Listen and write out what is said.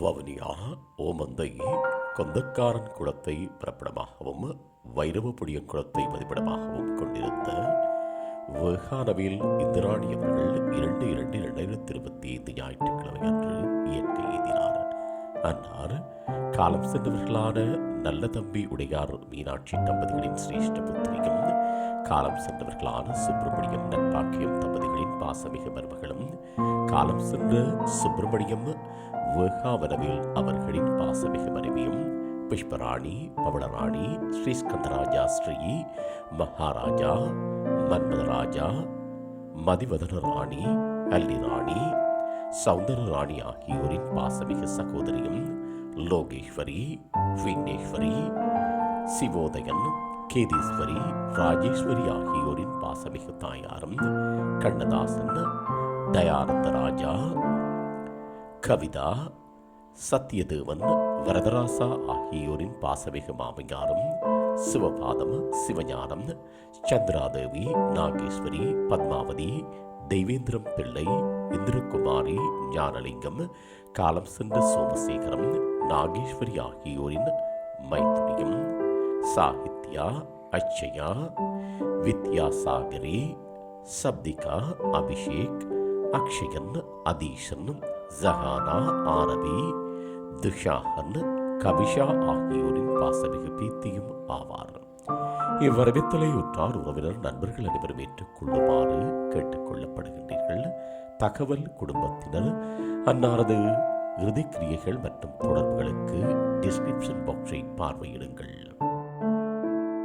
வவுனியா ஓமந்தை கொந்தக்காரன் குளத்தை பிறப்பிடமாகவும் வைரவபுடியன் குளத்தை மதிப்பிடமாகவும் கொண்டிருந்த வேகானவில் இந்திராணி அவர்கள் இரண்டு இரண்டு இரண்டாயிரத்தி இருபத்தி ஐந்து ஞாயிற்றுக்கிழமை அன்று இயற்கை எய்தினார். அன்னார் காலம் சென்றவர்களான நல்ல தம்பி உடையார் மீனாட்சி தம்பதிகளின் சிரேஷ்ட புத்திரியும் காலம் சென்றவர்களான சுப்பிரமணியம் நட்பாக்கியம் தம்பதிகளின் பாசமிக மருமகளும் காலம் சென்ற சுப்பிரமணியம் வேகாவனவில் அவர்களின் பாசமிக மனைவியும் புஷ்பராணி பவளராணி ஸ்ரீஸ்கந்தராஜா ஸ்ரீ மகாராஜா மன்மதராஜா மதிவதன ராணி அல்லி ராணி சௌந்தர ராணி ஆகியோரின் பாசமிக சகோதரியும் லோகேஸ்வரி விக்னேஸ்வரி சிவோதயன் கேதீஸ்வரி ராஜேஸ்வரி ஆகியோரின் பாசமிகு தாயாரும் கண்ணதாசன் தயானந்த ராஜா கவிதா சத்யதேவன் வரதராசா ஆகியோரின் பாசமிகு மாமியாரும் சிவபாதம் சிவஞானம் சந்திராதேவி நாகேஸ்வரி பத்மாவதி தெய்வேந்திரம் பிள்ளை இந்திரகுமாரி ஞானலிங்கம் காலம் சென்ற சோமசேகரம் நாகேஸ்வரி ஆகியோரின் மைத்துனியும் சாகித்யா அச்சயா வித்யாசாகரி சப்திகா அபிஷேக் அக்ஷயன் അതീഷെന്നും ஜஹானா ஆரவி துஷாகன் கபிஷா ஆகியோரின் பாசமிகு பீத்தியும் ஆவார். இவ்வரவித்தலை உற்றார் உறவினர் நண்பர்கள் அனைவரும் ஏற்றுக்கொள்ளுமாறு கேட்டுக்கொள்ளப்படுகின்றீர்கள். தகவல் குடும்பத்தினர் அன்னாரது இறுதிக்கிரியைகள் மற்றும் தொடர்புகளுக்கு டிஸ்கிரிப்ஷன் பாக்ஸை பார்வையிடுங்கள்.